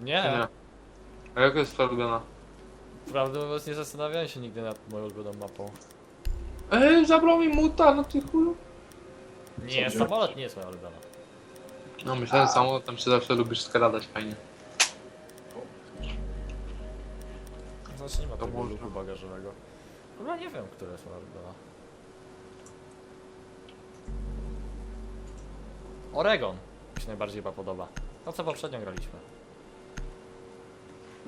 Nie, Nie. A jaka jest twoja ulubiona? prawdę mówiąc nie zastanawiałem się nigdy nad moją ulubioną mapą. Ej, zabrał mi muta, no ty chuju. Nie, Co, samolot nie jest moja ulubiona. No myślałem samo, tam się zawsze lubisz skradać fajnie. Znaczy nie ma To tego można. luku bagażowego. Chyba nie wiem, która jest moja ulubiona. Oregon mi się najbardziej chyba podoba. No co poprzednio graliśmy.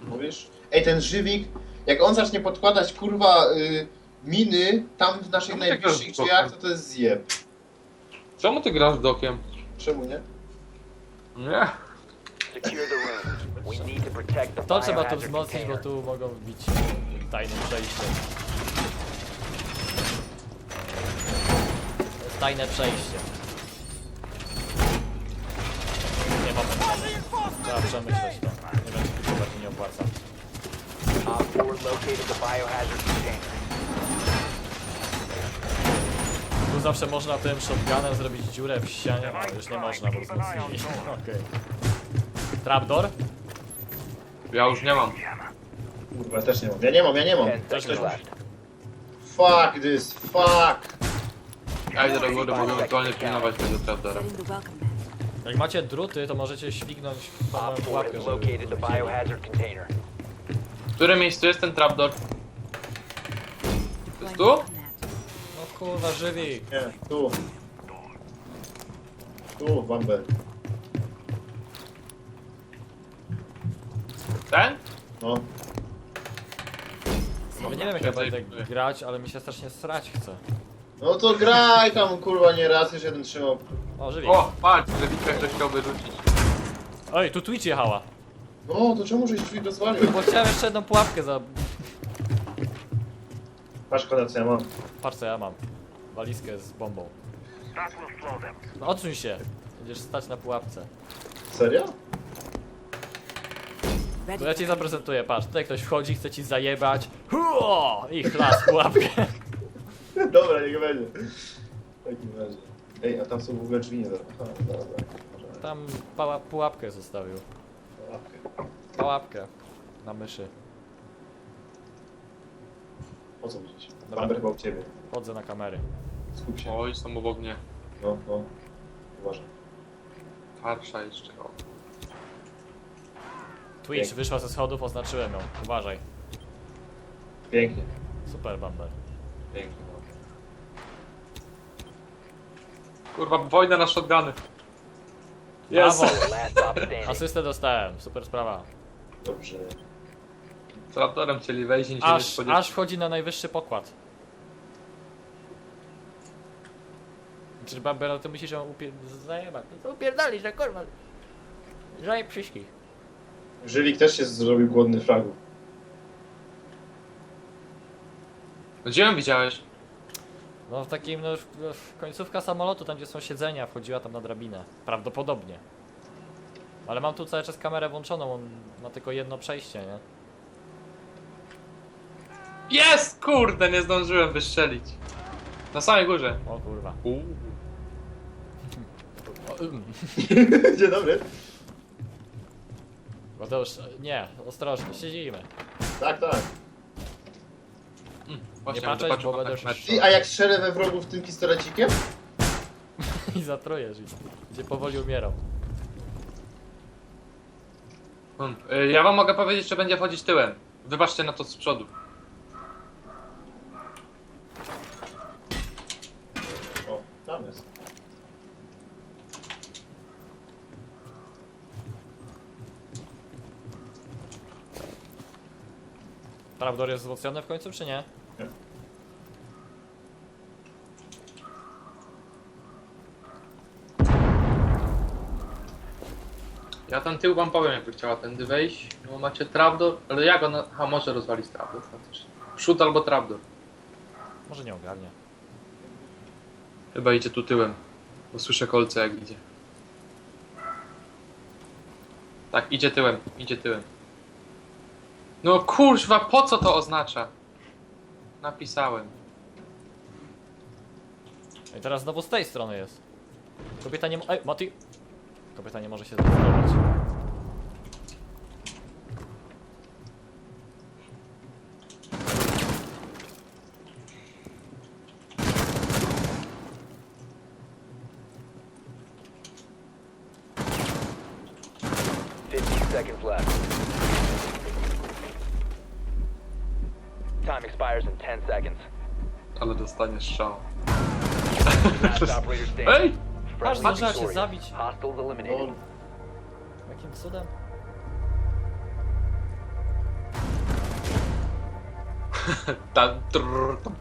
Mówisz? Ej, ten żywik, jak on zacznie podkładać kurwa y, miny tam w naszych tak najbliższych drzwiach, to to jest zjeb. Czemu ty grasz dokiem? Czemu nie? Nie. Secure the room. We need to protect the To trzeba tu biohazard wzmocnić, bo container. tu mogą bić tajne przejście. To jest tajne przejście. Nie mamy. Trzeba przemyśleć to. Się nie opłaca. Op 4 located the biohazard container. Tu zawsze można tym shotgunem zrobić dziurę w ścianie, a już nie można, bo wzmocnili. Okej. Trapdoor? Ja już nie mam. Kurwa, ja też nie mam. Ja nie mam, ja nie mam. 10 Też, seconds left. Fuck this, fuck! Ja idę do góry, mogę ewentualnie pilnować tego trapdora. Setting the welcome mat. Jak macie druty, to możecie śwignąć Op 4 pułapkę, has żeby located the biohazard container. W którym miejscu jest ten trapdor? To jest tu? No kurwa, żywi! Nie, tu. Tu, Bumble. Ten? No. No nie wiem jak ja Więcej będę grać, ale mi się strasznie srać chce. No to graj tam kurwa nie raz, już jeden trzymał. O, żywi. O, patrz, Lewicka ktoś chciałby rzucić. Oj, tu Twitch jechała. No to czemu żeś drzwi rozwalił? Bo chciałem jeszcze jedną pułapkę za... Patrz Konrad, co ja mam. Patrz co ja mam. Walizkę z bombą. No odsuń się. Będziesz stać na pułapce. Serio? To ja ci zaprezentuję, patrz. Tutaj ktoś wchodzi, chce ci zajebać. Huo! I chlas pułapkę. Dobra, niech będzie. W takim razie. Ej, a tam są w ogóle drzwi nie. Aha, dobra, dobra. Tam pała, pułapkę zostawił. Łapkę. Pułapkę. Na myszy. Po co widzieć? Dobra. Bumble chyba u ciebie. Chodzę na kamery. Skup się. Oj, są obok mnie. No, no. Uważaj. Farsza jeszcze. O. Twitch Pięknie. wyszła ze schodów, oznaczyłem ją. Uważaj. Pięknie. Super Bumble. Pięknie. no. Kurwa, wojna na shotguny. Brawo! Last stop standing. Asystę dostałem. Super sprawa. Dobrze. Trapdorem chcieli wejść i się nie Aż, aż wchodzi na najwyższy pokład. Czyli Bambera, ty musisz ją upie... zajebać. No to upierdolisz, że kurwa. Żaj wszystkich. Żylik też się zrobił głodny fragu. Gdzie ją widziałeś? No w takim, no w, w końcówka samolotu, tam gdzie są siedzenia, wchodziła tam na drabinę. Prawdopodobnie. Ale mam tu cały czas kamerę włączoną, on ma tylko jedno przejście, nie? Jest! Kurde, nie zdążyłem wystrzelić. Na samej górze. O kurwa. Uuu. O, ym. Dzień dobry. Mateusz, nie, ostrożnie, siedzimy. Tak, tak. Mm, Właśnie, patrzeć, bo będę. Ty, a jak strzelę we wrogów tym pistolecikiem? I zatrujesz ich. Gdzie powoli umierał. Hmm. Y, Ja wam mogę powiedzieć, że będzie wchodzić tyłem. Wybaczcie na to z przodu. O, tam jest. Trapdoor jest wzmocniony w końcu, czy nie? Ja ten tył wam powiem, jakby chciała tędy wejść. No macie trapdor, ale ja go na... A może rozwalić trapdor faktycznie. Przód albo trapdor. Może nie ogarnie. Chyba idzie tu tyłem. Bo słyszę kolce jak idzie. Tak, idzie tyłem, idzie tyłem. No kurwa, po co to oznacza? Napisałem. I teraz znowu z tej strony jest. Kobieta nie mo- Ej, Mati! Kobieta nie może się zdecydować. Time expires in 10 seconds. Ale dostaniesz strzał. Last operator standing. Ej! Aż Friendly zdążyła się victorious. zabić. Hostiles No. Jakim cudem? Ta, trrr, tam.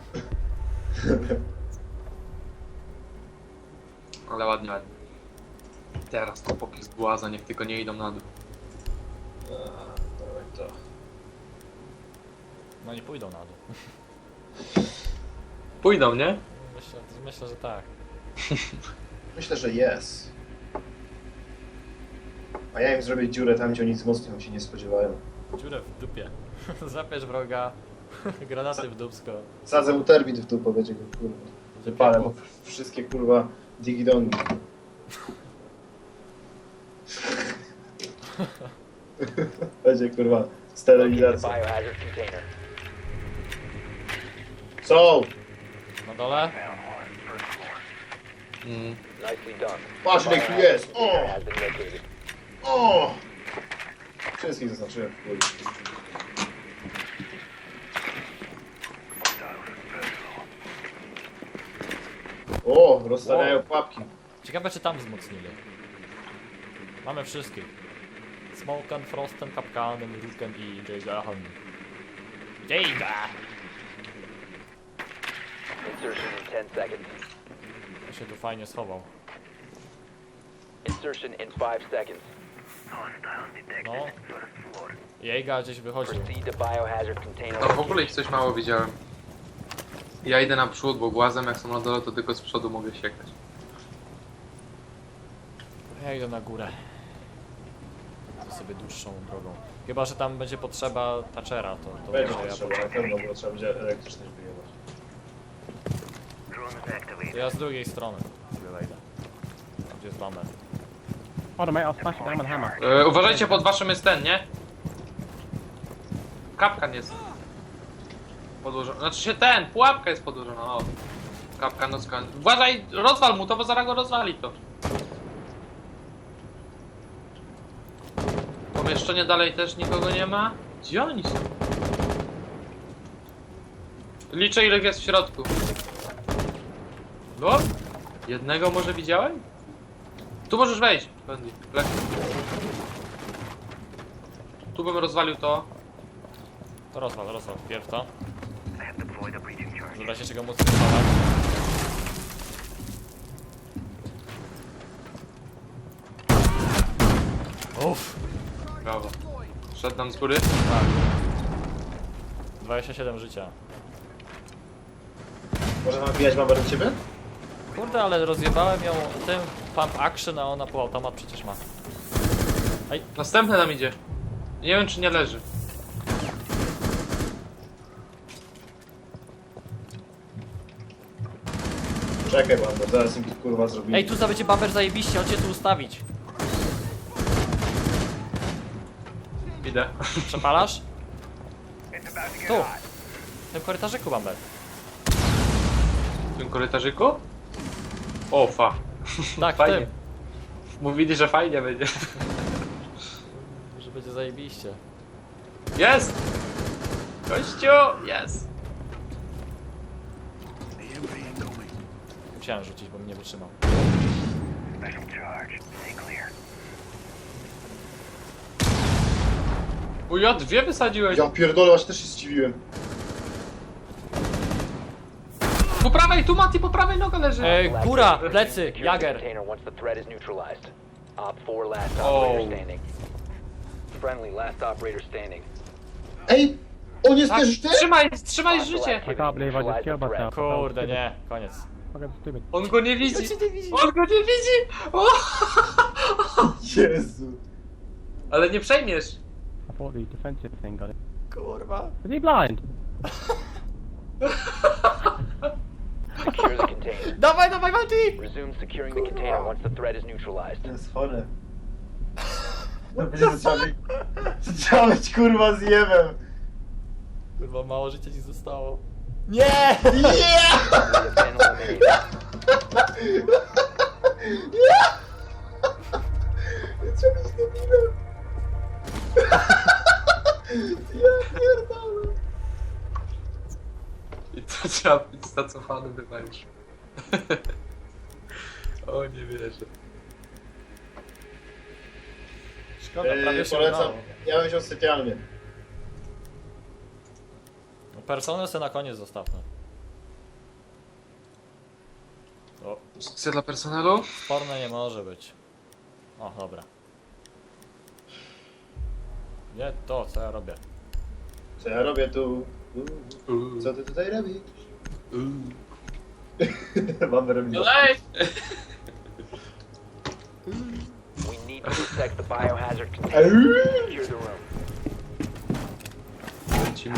Ale ładnie, ładnie. Teraz to popis błaza, niech tylko nie idą na dół. dawaj to. No nie pójdą na dół. Pójdą, nie? Myślę, myślę że tak. Myślę, że jest. A ja im zrobię dziurę tam, gdzie oni wzmocnią się nie spodziewają. Dziurę w dupie. Zapiesz wroga. Granaty w dupsko. Sadzę mu termit w dupę, będzie go kurwa. Wypalę mu wszystkie kurwa digidongi. będzie kurwa biohazard container. Są! Na dole? Mm. Patrz, ile ich tu jest! O! O! Wszystkich zaznaczyłem w chuj. O, rozstawiają pułapki. Ciekawe czy tam wzmocnili. Mamy wszystkich. Smoken, Frosten, Kapkanen, Ruken i Jagahan. Jaga! Insertion in 10 seconds. To się tu fajnie schował. Insertion in 5 seconds. No. Jaga gdzieś wychodził. Proceed to biohazard container. No w ogóle ich coś mało widziałem. Ja idę naprzód, bo głazem jak są na dole, to tylko z przodu mogę siekać. Ja idę na górę. To sobie dłuższą drogą. Chyba, że tam będzie potrzeba Thatchera, to, to Będzie ja potrzeba, na pewno, bo trzeba będzie elektryczność ja z drugiej strony gdzie jest bummer. Hold on, mate. I'll smash it down with a hammer. E, uważajcie, pod waszym jest ten, nie? Kapkan jest. Podłożony. Znaczy się ten, pułapka jest podłożona, o. Kapkan, no skan. Uważaj, rozwal mu to, bo zaraz go rozwali to. Pomieszczenie dalej też nikogo nie ma? Gdzie oni są? Liczę ile jest w środku. No? Jednego może widziałem? Tu możesz wejść, Bendy. Lek. Tu bym rozwalił to. To rozwal, rozwal. Pierw to. Żeby się czego móc wypalać. Uff. Brawo. Szedł nam z góry. Tak. 27 życia. Można nabijać mamę do ciebie? Kurde, ale rozjebałem ją tym pump action, a ona półautomat przecież ma. Następny nam idzie. Nie wiem czy nie leży. Czekaj mambo, zaraz im kurwa zrobimy. Ej, tu za będzie bumper zajebiście, chodźcie tu ustawić. Idę. Przepalasz? Tu. W tym korytarzyku bumper. W tym korytarzyku? O, fa. Tak, Fajnie. tym. Mówili, że fajnie będzie. Że będzie zajebiście. Jest! Kościół! Jest! Musiałem rzucić, bo mnie wytrzymał. Uj, ja dwie wysadziłeś. Ja pierdolę, aż też się zdziwiłem. Po prawej, tu Mati, po prawej noga leży. Ej, góra, plecy, Jager. container once the threat is neutralized. Op 4 last Oh. operator standing. Friendly last operator standing. Ej! On jest Tak, też ty? trzymaj, trzymaj życie! Just killed myself. Kurde, nie, koniec. On go nie widzi. On go nie widzi! O! Jezu. Ale nie przejmiesz. I thought the defensive thing got it. Kurwa. Is he blind? Dawaj, dawaj, walczyj! Resume securing the container once the threat is neutralized. To jest chore. No wiesz, trzeba być, kurwa z jebem. Kurwa, mało życia ci zostało. Nie! Nie! We have been Nie! Trzeba być debilem. Ja pierdolę. Trzeba być zacofany chyba już. o, nie wierzę. Szkoda, prawie Yy, się polecam. udało. Ja bym wziął specjalnie. No, Personel se na koniec zostawmy. O, Opcja dla personelu? sporne nie może być. O, dobra. Nie to, co ja robię. Co ja robię tu? U, Co ty tutaj robisz? Mam robić. Ej! We need to protect the biohazard container. Secure the room. Lecimy.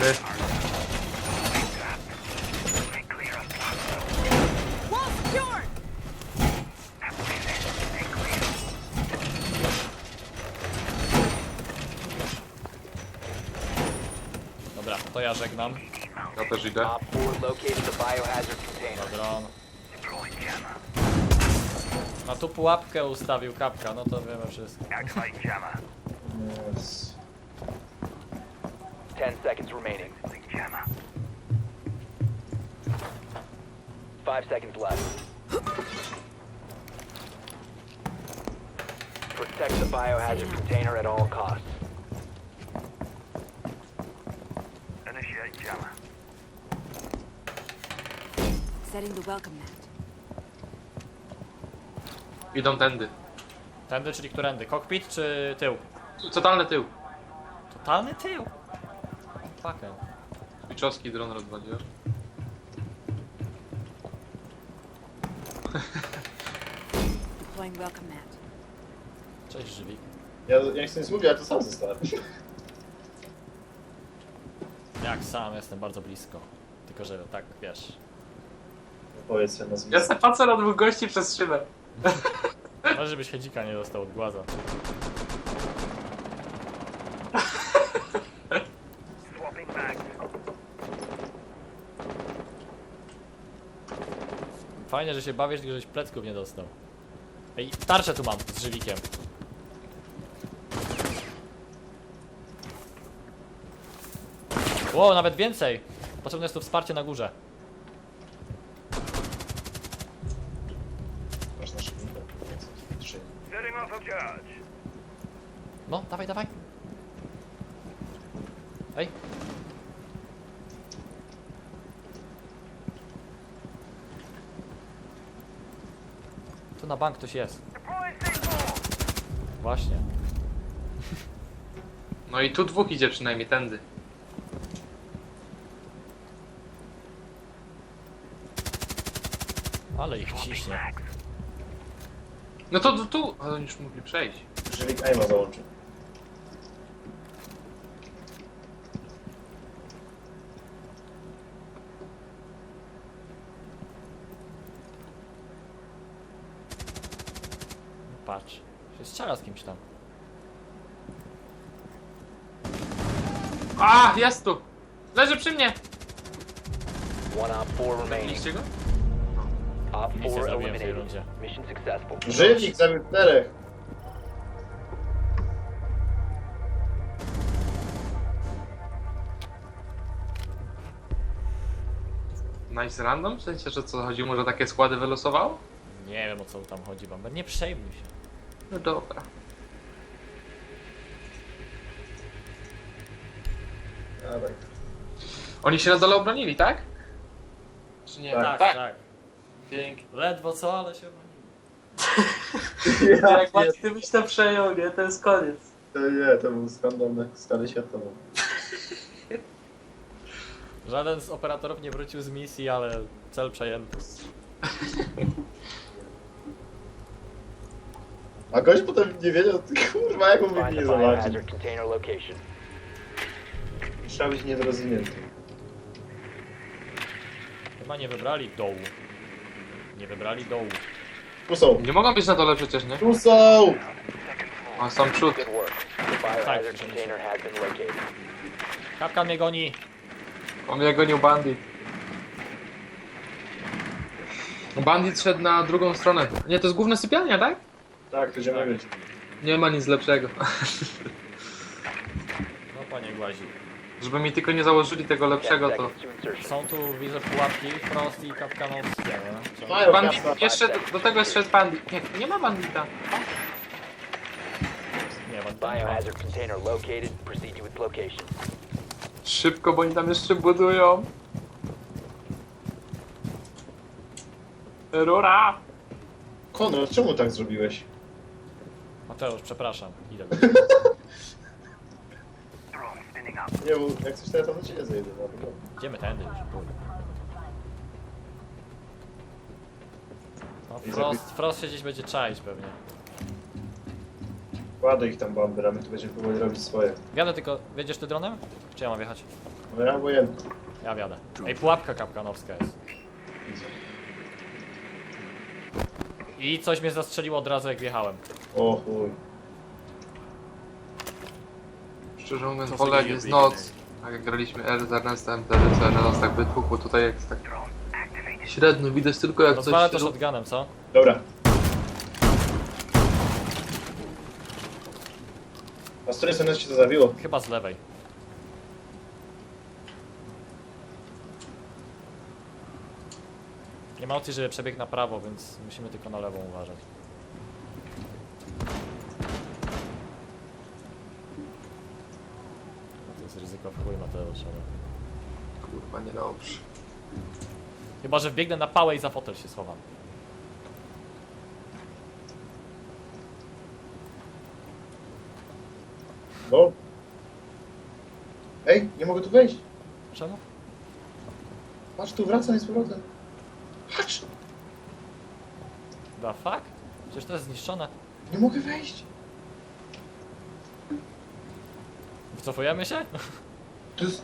To ja żegnam. Ja też idę. Op 4 located the biohazard container. Dron. A tu pułapkę ustawił kapka, no to wiemy wszystko. Yes. 10 seconds remaining. 5 seconds left. Protect the biohazard container at all costs. Setting the welcome mat. Idą tędy. Tędy, czyli którędy? Kokpit czy tył? Totalny tył. Totalny tył! Fucking. Piczowski dron rozwaliłeś. Deploying welcome mat. Cześć Żywik. Ja, ja nie chcę nic mówić, ale to sam zostałem. Jak sam jestem bardzo blisko. Tylko, że tak, wiesz. Powiedz sobie nazwisko. Ja se patrzę na dwóch gości przez szybę. Może żebyś hedzika nie dostał od głaza. Fajnie, że się bawisz, tylko żeś plecków nie dostał. Ej, tarczę tu mam z żywikiem. Wow, nawet więcej! Potrzebne jest tu wsparcie na górze. Masz na szybko. Trzy. No, dawaj, dawaj. Ej. Tu na bank ktoś jest. Właśnie. No i tu dwóch idzie przynajmniej tędy. Ale ich ciśnie. No to tu, tu. Ale oni już mogli przejść. Żywik Aima załączył. Patrz. Się strzela z kimś tam. A, jest tu! Leży przy mnie! One op 4 remaining. Widzieliście go? Op Nic nie 4 zrobiłem w tej eliminated. rundzie. Mission successful. Żywik zabił czterech. Nice random? W sensie, że co chodzi, może takie składy wylosowało? Nie wiem o co tam chodzi wam. Nie przejmuj się. No dobra. Dawaj. Oni się na dole obronili, tak? Czy nie? Tak. Tak, tak. Pięknie. Ledwo co, ale się broni. Jak Max, ty byś to przejął, nie? To jest koniec. To nie, to był skandal na skalę światową. Żaden z operatorów nie wrócił z misji, ale cel przejęty. A gość potem nie wiedział, kurwa, jak biohazard container location. Trzeba być niedorozumięty. Chyba nie wybrali dołu. Nie wybrali dołu. Tu są! Nie mogą być na dole przecież, nie? Tu są! O, są przód. Good work. The biohazard Tak, container has been located. Kapkan mnie goni. On mnie gonił bandit. Bandit szedł na drugą stronę. Nie, to jest główna sypialnia, tak? Tak, to idziemy być. Nie ma nic lepszego. No panie Głazi. Żeby mi tylko nie założyli tego 10 lepszego, to... Są tu, widzę, pułapki, Frost i kapkanowskie, Mają Bandit, jeszcze do, do tego jeszcze jest bandit. Nie, nie ma bandita. Nie, Biohazard container located. Proceed to its location. Szybko, bo oni tam jeszcze budują. Rura! Konrad, czemu tak zrobiłeś? Mateusz, przepraszam. Idę. Nie, bo jak coś teraz to do ciebie zejdę. no, dobra. Idziemy tędy już. kurde. No, Frost, Frost się gdzieś będzie czaić pewnie. Kładę ich tam bomby, a my tu będziemy powoli robić swoje. Wiadę tylko, wiedziesz ty dronem? Czy ja mam wjechać? No ja obojętnie. Ja wiadę. Ej, pułapka kapkanowska jest. I coś mnie zastrzeliło od razu jak wjechałem. O chuj. Szczerze mówiąc, Co wolę za jak jest noc. Tak jak graliśmy R z Ernestem, wtedy co na nas tak wytłukło, tutaj jak tak średnio widać tylko jak Rozwalę to coś... shotgunem, co? Dobra. A z której strony ci to zawiło? Chyba z lewej. Nie ma opcji, żeby przebiegł na prawo, więc musimy tylko na lewą uważać. Chuj, Mateusz, ale... Kurwa, niedobrze. Chyba, że wbiegnę na pałę i za fotel się schowam. No. Ej, nie mogę tu wejść. Czemu? Patrz tu, wracaj z powrotem. Patrz, Da fuck? Przecież to jest zniszczone. nie mogę wejść. Wycofujemy się? To jest...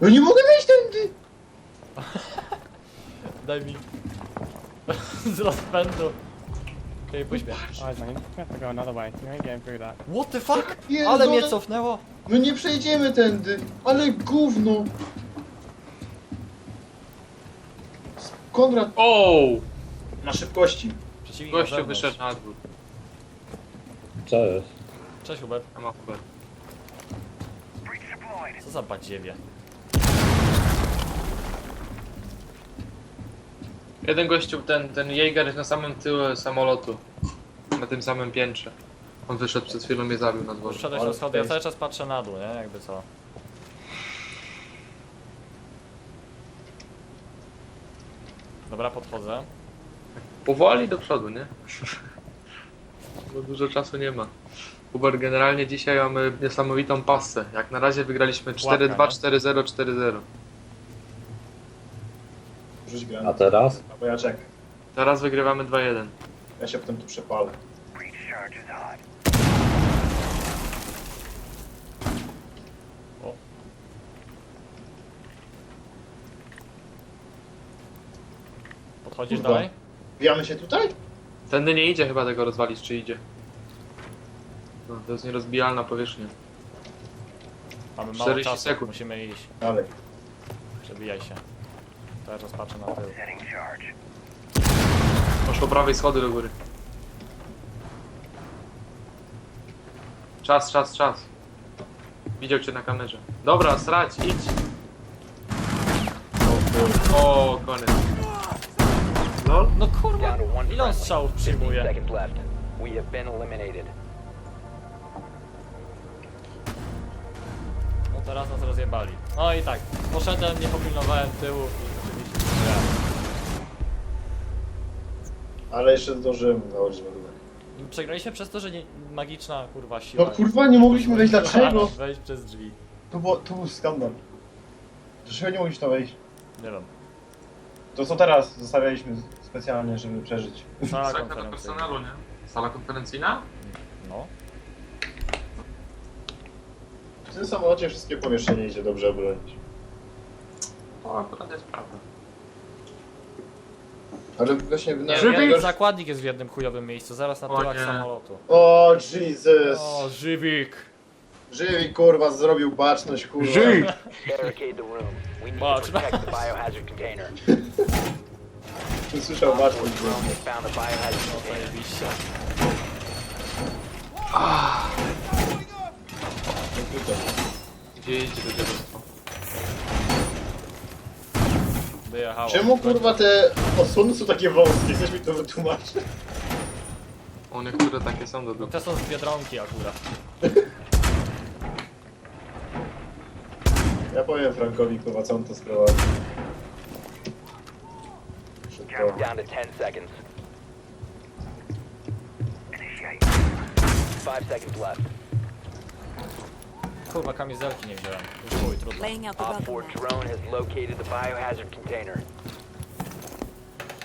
No nie mogę wejść tędy! Daj mi. Z rozpędu. Okej, puść mnie. Guys, man, you have to go another way. You ain't getting through that. What the fuck? Pierdolę. Ale mnie cofnęło. No nie przejdziemy tędy, ale gówno! Konrad O! na szybkości. Przeciwnik na Gościu zewnątrz. wyszedł na dwór. Cześć Hubert. A ma Hubert. Co za badziewie. Jeden gościu, ten, ten Jaeger jest na samym tyłu samolotu. Na tym samym piętrze. On wyszedł przed chwilą mnie zabił na dworze. Wszedłeś na schody, ja cały czas patrzę na dół, nie? Jakby co. Dobra, podchodzę. Powoli do przodu, nie? Bo dużo czasu nie ma. Hubert, generalnie dzisiaj mamy niesamowitą passę. Jak na razie wygraliśmy 4-2, Pułapka, 4-0, 4-0. Rzuć A teraz? Bo ja czekam. Teraz wygrywamy 2-1. Ja się potem tu przepalę. Podchodzisz Kurwa. dalej? Wbijamy się tutaj? Tędy nie idzie chyba tego rozwalić, czy idzie? No, to jest nierozbijalna powierzchnia. Mamy mało 40 czasu, sekund. musimy iść. Dalej. Przebijaj się. Czas patrzę na tył. Poszło prawej schody do góry. Czas, czas, czas. Widział cię na kamerze. Dobra, srać, idź. O, koniec. Lol? No kurwa! Ile on strzałów 15 przyjmuje? seconds left. We have been eliminated. No teraz nas rozjebali. No i tak, poszedłem, nie popilnowałem tyłu i oczywiście źle. Ale jeszcze zdążyłem założyć ładunek. Przegraliśmy przez to, że nie, magiczna kurwa siła. No kurwa, nie mogliśmy wejść, dlaczego? Wejść przez drzwi. To, było, to był skandal. Dlaczego nie mogliśmy tam wejść? Nie wiem. To co teraz zostawialiśmy specjalnie, żeby przeżyć. Sala Sala do konferencyjna. personelu, nie? Sala konferencyjna? No. W tym samolocie wszystkie pomieszczenie idzie dobrze obronić. O, akurat jest prawda. Ale właśnie... Na... Nie, zakładnik jest w jednym chujowym miejscu, zaraz na O tyłach nie. samolotu. O Jesus! O, żywik! Żyj, kurwa, zrobił baczność, kurwa. Żyj! Barricade the room. Biohazard. Słyszał baczność, kurwa. No, ah. Gdzie idzie do dziadostwa? Czemu, kurwa, te osłony są takie wąskie? Chcesz mi to wytłumaczyć? One, które takie są do dupy. Te są z biedronki akurat. Ja powiem Frankowi kurwa co on to sprowadzi. Szybko. Down to 10 seconds. Five seconds left. Kurwa, kamizelki nie wziąłem. Chuj, trudno. Laying out the Op welcome 4 mat. drone has located the biohazard container.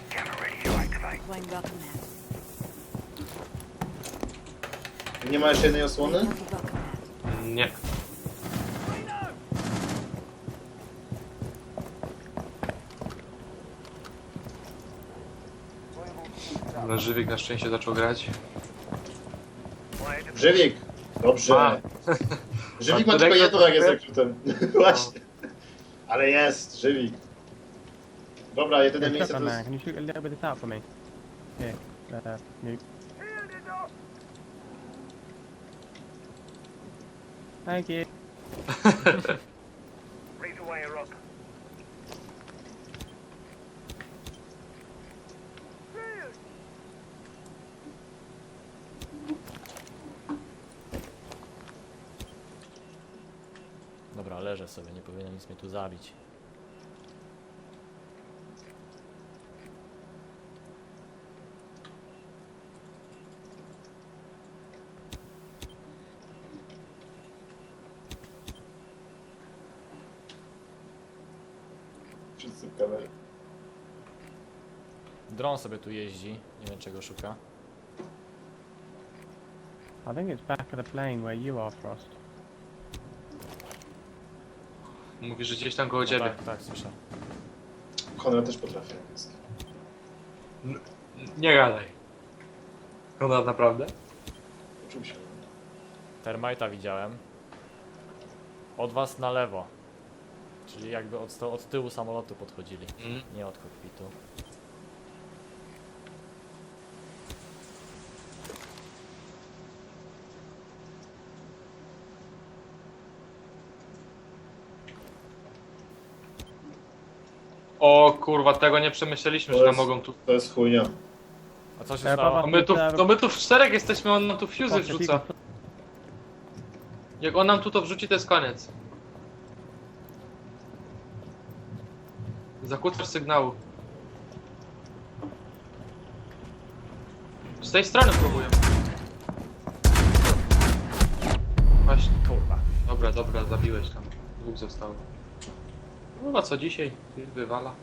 Deploying welcome mat. Nie ma jeszcze jednej osłony? Welcome mat. Nie. No, Żywik na szczęście zaczął grać. Żywik! Dobrze. Ma. Żywik A ma tylko jak jest. Właśnie. Ale jest, Żywik. Dobra, jedyne Hey, miejsce to jest... can you shoot a little bit of this out for me? Here, uh, nuke. Thank you. Dobra, leżę sobie, nie powinno nic mnie tu zabić. Wszyscy w kamerze. Dron sobie tu jeździ, nie wiem czego szuka. I think it's back of the plane where you are, Frost. Mówi, że gdzieś tam koło No ciebie. tak, tak, słyszę. Konrad też potrafi angielski. Nie gadaj. Konrad naprawdę? Uczył się. Termita widziałem. Od was na lewo. Czyli jakby od, sto- od tyłu samolotu podchodzili, Mm. nie od kokpitu. O kurwa, tego nie przemyśleliśmy, To że nam jest- mogą tu... To jest chujnia. A co się E, stało? To my tu, to my tu w czterech jesteśmy, on nam tu fuzy wrzuca. Jak on nam tu to wrzuci, to jest koniec. Zakłócasz sygnału. Z tej strony próbuję. Właśnie. Kurwa. Dobra, dobra, zabiłeś tam. Dwóch zostało. No a co dzisiaj? Wywala.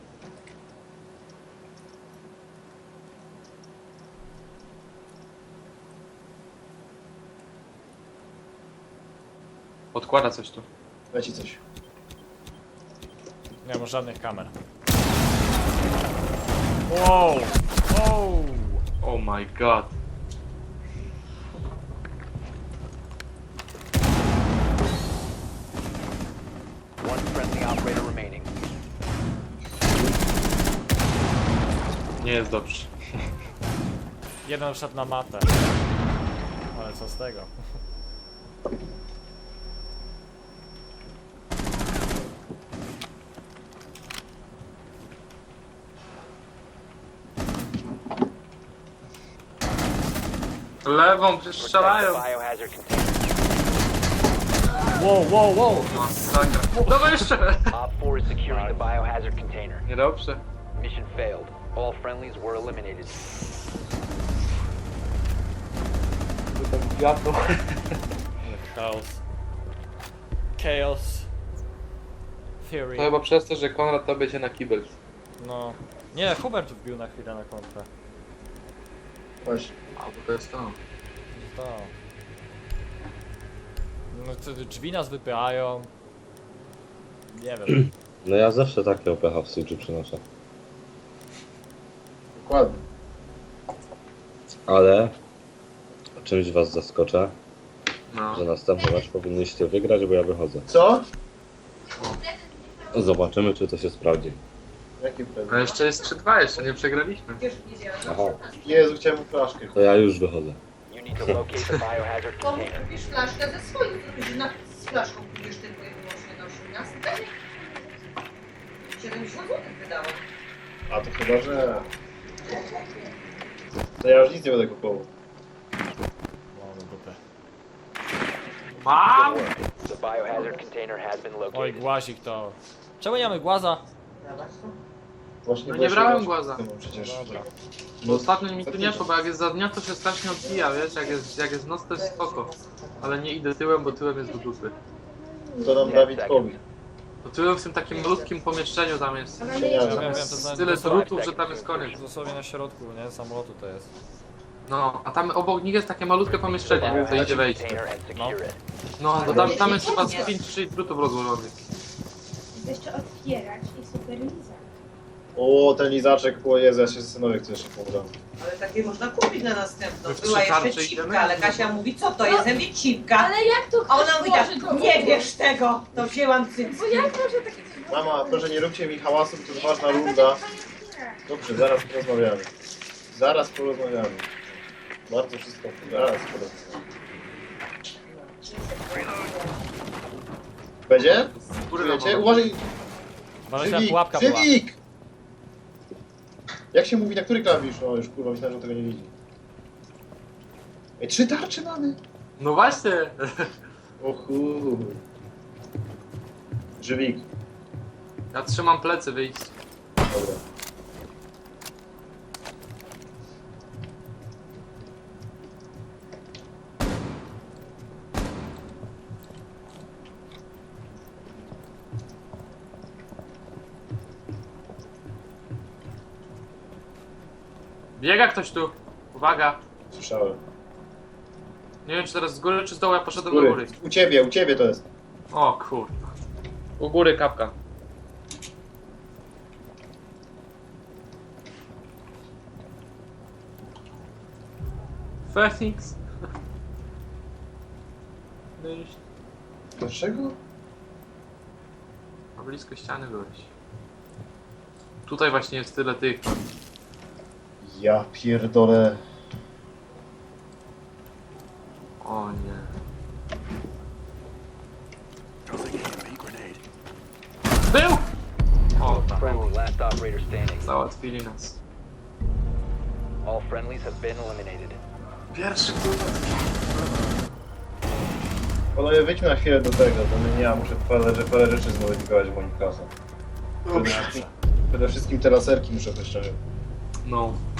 Odkłada coś tu. Leci coś. Nie mam żadnych kamer. Wow! Wow! Oh my god. One friendly operator remaining. Nie jest dobrze. Jeden wszedł na matę. Ale co z tego? Lewą the strzelają. biohazard container. Wow, wow, wow! Masakra. Dobra jeszcze. Op 4 is securing the biohazard container. Niedobrze. Mission failed. All friendlies were eliminated. Chaos. Chaos. Fury. To chyba przez to, że Konrad tobie się na kibel. No. Nie, Hubert wbił na chwilę na kontrę. Właśnie. A, bo to jest to. To. No to drzwi nas wypychają. Nie wiem. No ja zawsze takie OPH w Switchu przynoszę. Dokładnie. Ale czymś was zaskoczę, No. że następny mecz powinniście wygrać, bo ja wychodzę. Co? Zobaczymy, czy to się sprawdzi. Jaki No prezent? jeszcze jest 3-2, jeszcze nie przegraliśmy. Aha, Jezu, chciałem mu flaszkę. to ja już wychodzę. You need to locate the biohazard To container. kupisz flaszkę ze swoich, to ty na, z flaszką kupujesz tylko i wyłącznie do 18. 70 zł wydałam. A to chyba, że... To ja już nic nie będę kupował. Mam! The biohazard container has been Oj, located. głazik to... Czemu nie mamy głaza? Właśnie No nie brałem głaza. tym Przecież. Dobra. Bo ostatnio mi tu nie szło, bo jak jest za dnia, to się strasznie odbija, wiesz? Jak jest, jak jest noc, to jest spoko. Ale nie idę tyłem, bo tyłem jest do dupy. To nam Dawid powie. Bo tyłem w tym takim malutkim pomieszczeniu tam jest. Ale nie Ja wiem, wiem, to jest Tyle dosłownie, drutów, że tam jest koniec. dosłownie na środku, nie? Samolotu to jest. No, a tam obok nich jest takie malutkie pomieszczenie, co idzie wejść. It. No, to tam, tam jest chyba z 5 czy 6 drutów rozłożonych. jeszcze otwierać i superwizor. O, ten lizaczek, o Jezu, ja się zastanowię, kto jeszcze pobrał. Ale takie można kupić na następną. W Była jeszcze cipka, ale Kasia mówi, co to jest? Ja mówię, cipka. Ale jak to A ona mówi tak, włoży do nie wiesz tego, to wzięłam cycki. Bo jak może takie coś włożyć? Mama, proszę nie róbcie mi hałasu, to jest ważna runda. Dobrze, zaraz porozmawiamy. Zaraz porozmawiamy. Bardzo wszystko, zaraz porozmawiamy. Będzie? Czujecie? Uważaj, Uważaj, Żywik! pułapka była. Żywik! Jak się mówi, na który klawisz? O, już kurwa, myślałem, że on tego nie widzi. Ej, trzy tarcze mamy! No właśnie! O chuj. Żywik. Ja trzymam plecy wyjść. Dobra. Biega ktoś tu. Uwaga. Słyszałem. Nie wiem czy teraz z góry czy z dołu, ja poszedłem do góry. góry. U ciebie, u ciebie to jest. O kurwa. U góry kapka. Phoenix. Dlaczego? A blisko ściany byłeś. Tutaj właśnie jest tyle tych. Ja pierdolę. O nie. Był! O, Friendly, last operator standing. załatwili nas. All friendlies have been eliminated. Pierwszy kurwa. Panowie, wyjdźmy na chwilę do tego, bo my ja muszę parę, że parę rzeczy zmodyfikować w moim klasem. Przede wszystkim, przede wszystkim te laserki muszę szczerze. No.